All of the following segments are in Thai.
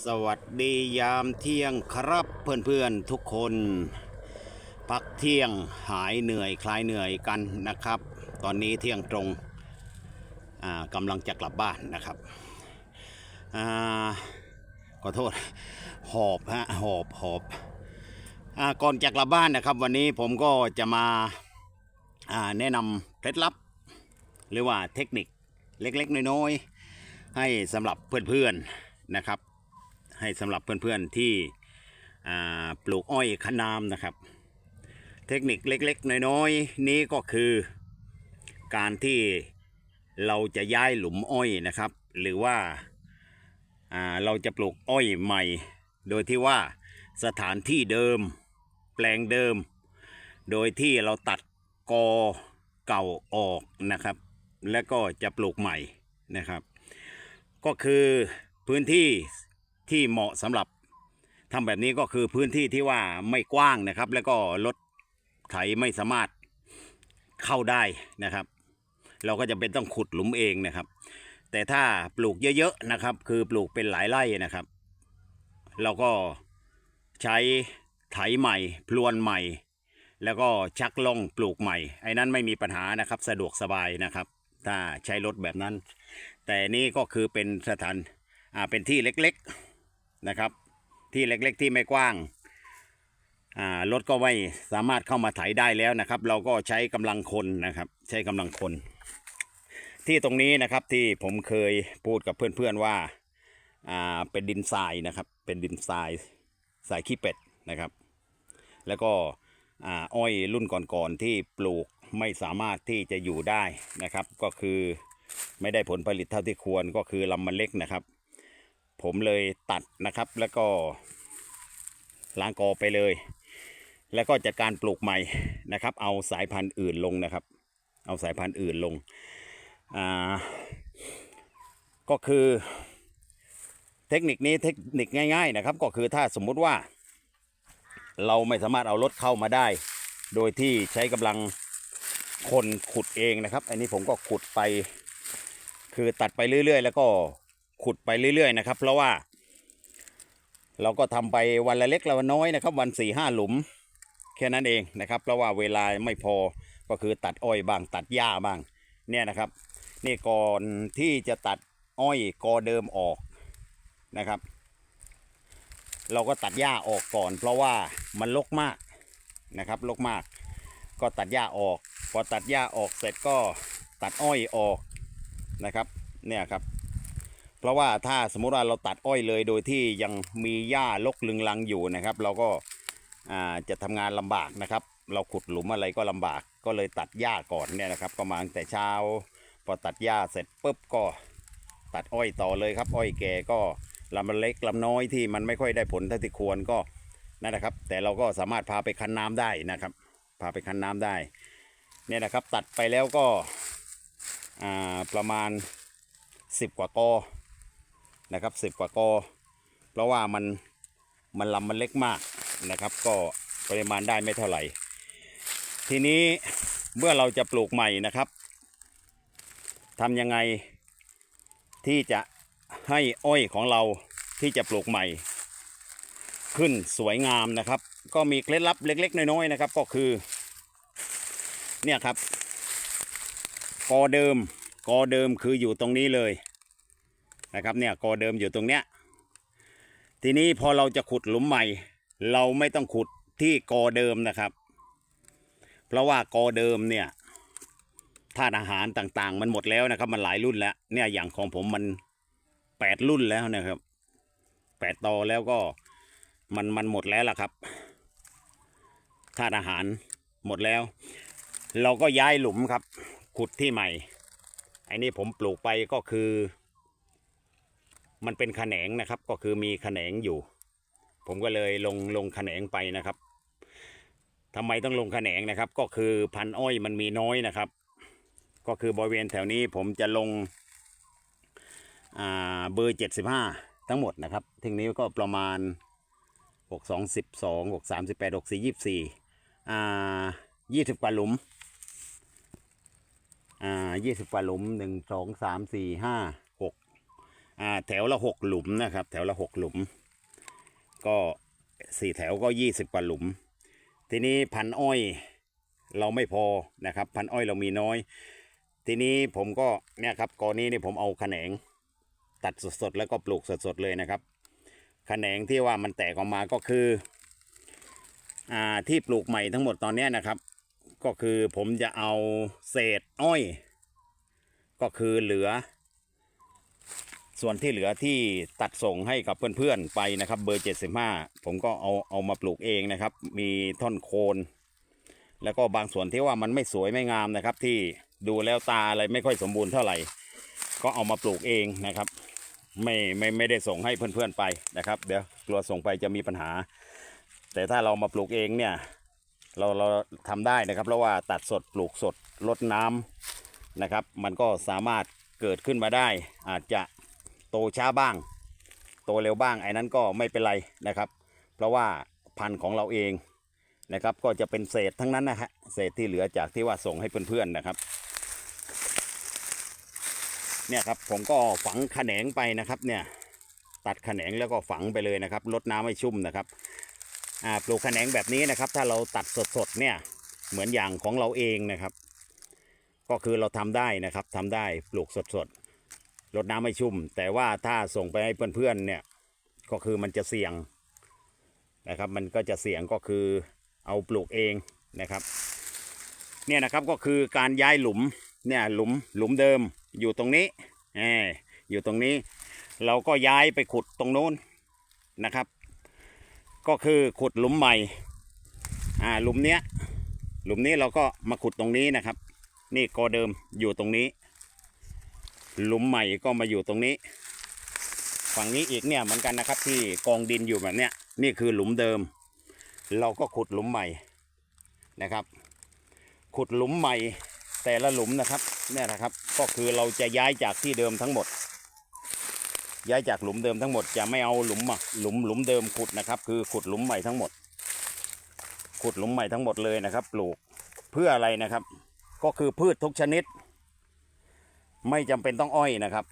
สวัสดียามเที่ยงครับเพื่อนๆทุกคน พักเที่ยงหายเหนื่อยคลายเหนื่อยกันนะครับ ตอนนี้เที่ยงตรงกำลังจะกลับบ้านนะครับอขอโทษหอบฮะหอบหอบอก่อนจะกลับบ้านนะครับ วันนี้ผมก็จะมาาแนะนำเคล็ดลับ หรือว่าเทคนิคเล็กๆน้อยๆให้สำหรับเพื่อนๆนะครับ ให้สำหรับเพื่อนๆที่ปลูกอ้อยขนามนะครับ เทคนิคเล็กๆ น้อยๆ นี้ก็คือ การที่เราจะย้ายหลุมอ้อยนะครับ หรือว่าอ่าเราจะปลูกอ้อยใหม่ โดยที่ว่าสถานที่เดิม แปลงเดิม โดยที่เราตัดกอเก่าออกนะครับ แล้วก็จะปลูกใหม่นะครับ ก็คือพื้นที่ ที่เหมาะสำหรับทำแบบนี้ก็คือพื้นที่ที่ว่าไม่กว้างนะครับ แล้วก็รถไถไม่สามารถเข้าได้นะครับ เราก็จะเป็นต้องขุดหลุมเองนะครับ แต่ถ้าปลูกเยอะๆนะครับ คือปลูกเป็นหลายไร่นะครับ เราก็ใช้ไถใหม่พลวนใหม่ แล้วก็ชักล่องปลูกใหม่ไอ้นั้นไม่มีปัญหานะครับ สะดวกสบายนะครับ ถ้าใช้รถแบบนั้น แต่นี่ก็คือเป็นสถานอ่าเป็นที่เล็กๆ นะครับ ที่เล็กๆที่ไม่กว้างอ่ารถก็ไม่สามารถเข้ามาไถได้แล้วนะครับ เราก็ใช้กำลังคนนะครับ ใช้กำลังคน ที่ตรงนี้นะครับที่ผมเคยพูดกับเพื่อนๆว่าอ่าเป็นดินทรายนะครับ เป็นดินทรายทรายขี้เป็ดนะครับ แล้วก็อ่าอ้อยรุ่นก่อนๆที่ปลูกไม่สามารถที่จะอยู่ได้นะครับ ก็คือไม่ได้ผลผลิตเท่าที่ควรก็คือลำมันเล็กนะครับ ผมเลยตัดนะครับ แล้วก็ล้างกอไปเลย แล้วก็จัดการปลูกใหม่นะครับ เอาสายพันธุ์อื่นลงนะครับ เอาสายพันธุ์อื่นลงอ่าก็คือเทคนิคนี้เทคนิคง่าย ๆนะครับ ก็คือถ้าสมมุติว่า เราไม่สามารถเอารถเข้ามาได้ โดยที่ใช้กำลังคนขุดเองนะครับ อันนี้ผมก็ขุดไป คือตัดไปเรื่อย ๆ แล้วก็ ขุดไปเรื่อยๆนะครับ เพราะว่า เราก็ทำไปวันละเล็กละน้อยนะครับ วันสี่ห้าหลุม แค่นั้นเองนะครับ เพราะว่าเวลาไม่พอก็คือตัดอ้อยบ้างตัดหญ้าบ้างเนี่ยนะครับ นี่ก่อนที่จะตัดอ้อยกอเดิมออกนะครับ เราก็ตัดหญ้าออกก่อน เพราะว่ามันรกมากนะครับรกมาก ก็ตัดหญ้าออก พอตัดหญ้าออกเสร็จก็ตัดอ้อยออกนะครับ เนี่ยครับ เพราะว่าถ้าสมมุติว่าเราตัดอ้อยเลยโดยที่ยังมีหญ้ารกลึงลังอยู่นะครับ เราก็าจะทำงานลำบากนะครับ เราขุดหลุมอะไรก็ลำบาก ก็เลยตัดหญ้าก่อนเนี่ยนะครับ ก็มาตั้งแต่เช้า พอตัดหญ้าเสร็จปุ๊บก็ตัดอ้อยต่อเลยครับ อ้อยแก่ก็ลำเล็กลำน้อยที่มันไม่ค่อยได้ผลเท่าที่ควรก็นั่นนะครับ แต่เราก็สามารถพาไปคั้นน้ำได้นะครับ พาไปคั้นน้ำได้เนี่ยนะครับตัดไปแล้วก็ประมาณ 10 กว่ากอ นะครับ10กว่ากอเพราะว่ามันมันลำมันเล็กมากนะครับ ก็ปริมาณได้ไม่เท่าไหร่ ทีนี้เมื่อเราจะปลูกใหม่นะครับทำยังไงที่จะให้อ้อยของเราที่จะปลูกใหม่ ขึ้นสวยงามนะครับ ก็มีเคล็ดลับเล็ก ๆ น้อยๆนะครับ ก็คือ เนี่ยครับกอเดิมกอเดิมคืออยู่ตรงนี้เลย นะครับเนี่ยกอเดิมอยู่ตรงเนี้ยทีนี้พอเราจะขุดหลุมใหม่ เราไม่ต้องขุดที่กอเดิมนะครับ เพราะว่ากอเดิมเนี่ยธาตุอาหารต่างๆ มันหมดแล้วนะครับ มันหลายรุ่นแล้วเนี่ยอย่างของผมมันแปดรุ่นแล้วนะครับแปดตอแล้วก็มันมันหมดแล้วล่ะครับธาตุอาหารหมดแล้ว เราก็ย้ายหลุมครับ ขุดที่ใหม่ไอ้นี่ผมปลูกไปก็คือ มันเป็นแขนงนะครับ ก็คือมีแขนงอยู่ ผมก็เลยลงลงแขนงไปนะครับทำไมต้องลงแขนงนะครับ ก็คือพันอ้อยมันมีน้อยนะครับ ก็คือบริเวณแถวนี้ผมจะลงเบอร์เจ็ดสิบห้าทั้งหมดนะครับทีนี้ก็ประมาณหกสองสิบสองหกสามสิบแปดหกสี่ยี่สี่อ่ายี่สิบกว่าหลุมอ่ายี่สิบกว่าหลุมหนึ่งสองสามสี่ห้า อ่าแถวละหกหลุมนะครับ แถวละหกหลุม ก็สี่แถวก็ยี่สิบกว่าหลุม ทีนี้พันอ้อยเราไม่พอนะครับ พันอ้อยเรามีน้อย ทีนี้ผมก็เนี่ยครับกอนี้นี่ผมเอาแขนงตัดสดๆแล้วก็ปลูกสดๆเลยนะครับแขนงที่ว่ามันแตกออกมาก็คืออ่าที่ปลูกใหม่ทั้งหมดตอนนี้นะครับ ก็คือผมจะเอาเศษอ้อย ก็คือเหลือ ส่วนที่เหลือที่ตัดส่งให้กับเพื่อนๆไปนะครับ เบอร์ 75 ผมก็เอาเอามาปลูกเองนะครับ มีท่อนโคน แล้วก็บางส่วนที่ว่ามันไม่สวยไม่งามนะครับ ที่ดูแล้วตาอะไรไม่ค่อยสมบูรณ์เท่าไหร่ ก็เอามาปลูกเองนะครับ ไม่ไม่ไม่ได้ส่งให้เพื่อนๆไปนะครับ เดี๋ยวกลัวส่งไปจะมีปัญหา แต่ถ้าเรามาปลูกเองเนี่ยเราเราทำได้นะครับ เพราะว่าตัดสดปลูกสดลดน้ำนะครับ มันก็สามารถเกิดขึ้นมาได้อาจจะ โตช้าบ้าง โตเร็วบ้างไอ้นั้นก็ไม่เป็นไรนะครับ เพราะว่าพันธุ์ของเราเองนะครับก็จะเป็นเศษทั้งนั้นนะฮะเศษที่เหลือจากที่ว่าส่งให้เพื่อนๆนะครับเนี่ยครับผมก็ฝังแขนงไปนะครับเนี่ยตัดแขนงแล้วก็ฝังไปเลยนะครับลดน้ำให้ชุ่มนะครับอ่าปลูกแขนงแบบนี้นะครับ ถ้าเราตัดสดๆเนี่ยเหมือนอย่างของเราเองนะครับ ก็คือเราทำได้นะครับทำได้ปลูกสดๆ ลดน้ำให้ชุ่ม แต่ว่าถ้าส่งไปให้เพื่อนๆเนี่ยก็คือมันจะเสี่ยงนะครับ มันก็จะเสี่ยงก็คือเอาปลูกเองนะครับเนี่ยนะครับก็คือการย้ายหลุมเนี่ยหลุมหลุมเดิมอยู่ตรงนี้แหมอยู่ตรงนี้ เราก็ย้ายไปขุดตรงโน้นนะครับ ก็คือขุดหลุมใหม่อ่าหลุมเนี้ยหลุมนี้เราก็มาขุดตรงนี้นะครับ นี่กอเดิมอยู่ตรงนี้ หลุมใหม่ก็มาอยู่ตรงนี้ ฝั่งนี้อีกเนี่ยเหมือนกันนะครับ ที่กองดินอยู่แบบเนี้ยนี่คือหลุมเดิม เราก็ขุดหลุมใหม่นะครับ ขุดหลุมใหม่แต่ละหลุมนะครับเนี่ยนะครับก็คือเราจะย้ายจากที่เดิมทั้งหมด ย้ายจากหลุมเดิมทั้งหมด จะไม่เอาหลุมหลุมหลุมเดิมขุดนะครับ คือขุดหลุมใหม่ทั้งหมด ขุดหลุมใหม่ทั้งหมดเลยนะครับ ปลูกเพื่ออะไรนะครับ ก็คือพืชทุกชนิด ไม่จำเป็นต้องอ้อยนะครับ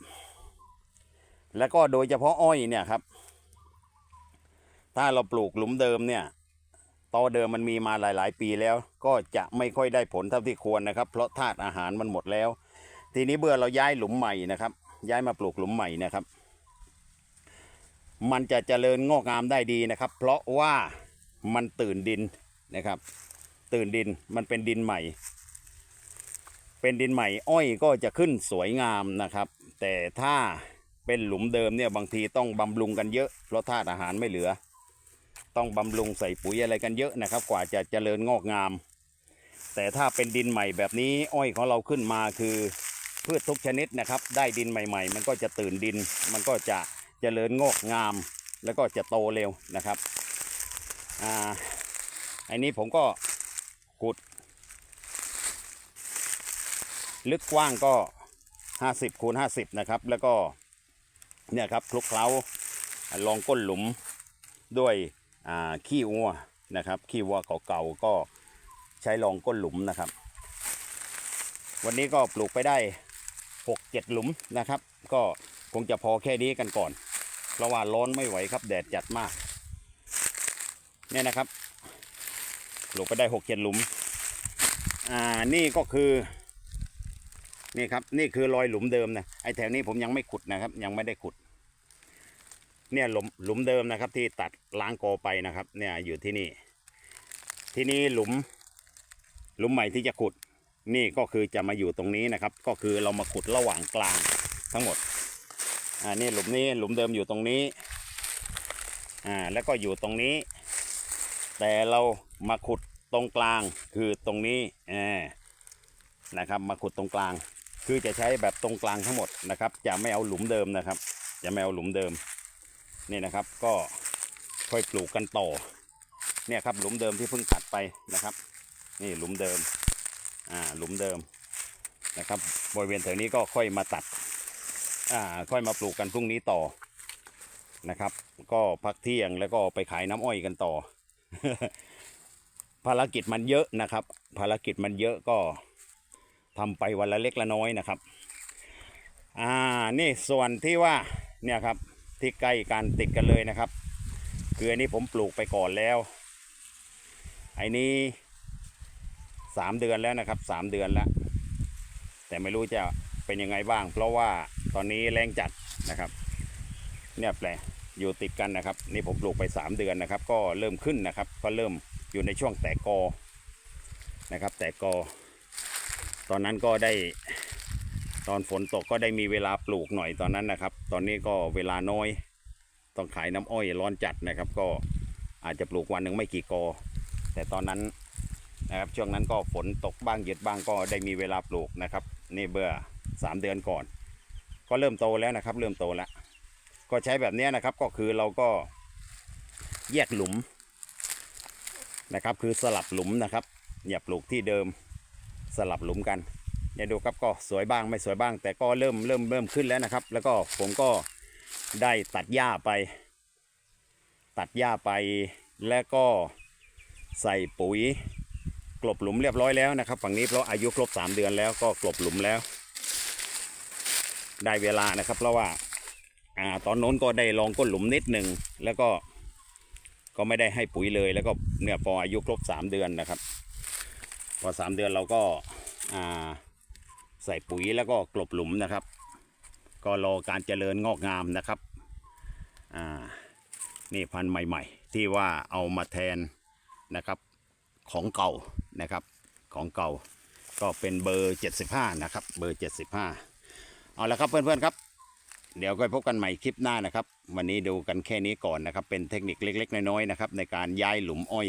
แล้วก็โดยเฉพาะอ้อยเนี่ยครับ ถ้าเราปลูกหลุมเดิมเนี่ยตอเดิมมันมีมาหลาย ๆ ปีแล้ว ก็จะไม่ค่อยได้ผลเท่าที่ควรนะครับ เพราะธาตุอาหารมันหมดแล้ว ทีนี้เมื่อเราย้ายหลุมใหม่นะครับ ย้ายมาปลูกหลุมใหม่นะครับ มันจะเจริญงอกงามได้ดีนะครับ เพราะว่ามันตื่นดินนะครับ ตื่นดินมันเป็นดินใหม่ เป็นดินใหม่อ้อยก็จะขึ้นสวยงามนะครับ แต่ถ้าเป็นหลุมเดิมเนี่ยบางทีต้องบำรุงกันเยอะเพราะธาตุอาหารไม่เหลือ ต้องบำรุงใส่ปุ๋ยอะไรกันเยอะนะครับ กว่าจะเจริญงอกงาม แต่ถ้าเป็นดินใหม่แบบนี้อ้อยของเราขึ้นมาคือพืชทุกชนิดนะครับ ได้ดินใหม่ ๆ มันก็จะตื่นดิน มันก็จะเจริญงอกงาม แล้วก็จะโตเร็วนะครับอ่าอันนี้ผมก็ขุด ลึกกว้างก็ 50คูณ50 นะครับ แล้วก็เนี่ยครับคลุกเคล้าลองก้นหลุมด้วยขี้วัวนะครับขี้วัวเก่าๆก็ใช้รองก้นหลุมนะครับ วันนี้ก็ปลูกไปได้หกเจ็ดหลุมนะครับ ก็คงจะพอแค่นี้กันก่อน เพราะว่าร้อนไม่ไหวครับแดดจัดมากเนี่ยนะครับปลูกไปได้หกเจ็ดหลุมอ่านี่ก็คือ นี่ครับนี่คือรอยหลุมเดิมนะไอแถวนี้ผมยังไม่ขุดนะครับ ยังไม่ได้ขุด เนี่ยหลุมหลุมเดิมนะครับ ที่ตัดล้างกอไปนะครับ เนี่ยอยู่ที่นี่ ที่นี่หลุม หลุมใหม่ที่จะขุด นี่ก็คือจะมาอยู่ตรงนี้นะครับ ก็คือเรามาขุดระหว่างกลางทั้งหมดอ่านี่หลุมนี้หลุมเดิมอยู่ตรงนี้อ่าแล้วก็อยู่ตรงนี้ แต่เรามาขุดตรงกลางคือตรงนี้อ่านะครับมาขุดตรงกลาง คือจะใช้แบบตรงกลางทั้งหมดนะครับ จะไม่เอาหลุมเดิมนะครับ จะไม่เอาหลุมเดิมนี่นะครับ ก็ค่อยปลูกกันต่อเนี่ยครับหลุมเดิมที่เพิ่งตัดไปนะครับ นี่หลุมเดิมอ่าหลุมเดิมนะครับบริเวณแถวนี้ก็ค่อยมาตัดอ่าค่อยมาปลูกกันพรุ่งนี้ต่อนะครับ ก็พักเที่ยงแล้วก็ไปขายน้ำอ้อยกันต่อ ภารกิจมันเยอะนะครับ ภารกิจมันเยอะก็ ทำไปวันละเล็กละน้อยนะครับ อ่า นี่ส่วนที่ว่าเนี่ยครับที่ใกล้กันติดกันเลยนะครับ คืออันนี้ผมปลูกไปก่อนแล้วไอ้นี้สามเดือนแล้วนะครับสามเดือนแล้ว แต่ไม่รู้จะเป็นยังไงบ้าง เพราะว่าตอนนี้แรงจัดนะครับ เนี่ยแปลอยู่ติดกันนะครับ นี่ผมปลูกไป3เดือนนะครับ ก็เริ่มขึ้นนะครับ ก็เริ่มอยู่ในช่วงแตกกอนะครับ แตกกอ ตอนนั้นก็ได้ตอนฝนตกก็ได้มีเวลาปลูกหน่อยตอนนั้นนะครับ ตอนนี้ก็เวลาน้อย ต้องขายน้ำอ้อยร้อนจัดนะครับ ก็อาจจะปลูกวันหนึ่งไม่กี่กอ แต่ตอนนั้นนะครับช่วงนั้นก็ฝนตกบ้างหยุดบ้างก็ได้มีเวลาปลูกนะครับ นี่เบื่อสามเดือนก่อน ก็เริ่มโตแล้วนะครับ เริ่มโตแล้ว ก็ใช้แบบนี้นะครับก็คือเราก็แยกหลุมนะครับ คือสลับหลุมนะครับ อย่าปลูกที่เดิม สลับหลุมกันอย่าดูครับก็สวยบ้างไม่สวยบ้าง แต่ก็เริ่มเริ่มเริ่มขึ้นแล้วนะครับ แล้วก็ผมก็ได้ตัดหญ้าไป ตัดหญ้าไปแล้วก็ใส่ปุ๋ย กลบหลุมเรียบร้อยแล้วนะครับ ฝั่งนี้เพราะอายุครบ 3 เดือนแล้วก็กลบหลุมแล้ว ได้เวลานะครับ เพราะว่าอ่าตอนโน้นก็ได้ลองก้นหลุมนิดหนึ่งแล้วก็ก็ไม่ได้ให้ปุ๋ยเลยแล้วก็เนี่ยพออายุครบสามเดือนนะครับ พอสามเดือนเราก็าใส่ปุ๋ยแล้วก็กลบหลุมนะครับ ก็รอการเจริญงอกงามนะครับนี่พันธุ์ใหม่ ๆ ที่ว่าเอามาแทนนะครับของเก่านะครับของเก่าก็เป็นเบอร์ 75 นะครับ เบอร์ 75 เอาละครับเพื่อนๆครับ เดี๋ยวก็พบกันใหม่คลิปหน้านะครับ วันนี้ดูกันแค่นี้ก่อนนะครับ เป็นเทคนิคเล็ก ๆ น้อยๆนะครับ ในการย้ายหลุมอ้อย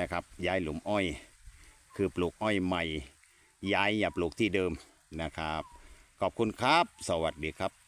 นะครับ ย้ายหลุมอ้อย คือปลูกอ้อยใหม่ ย้ายอย่าปลูกที่เดิมนะครับ ขอบคุณครับ สวัสดีครับ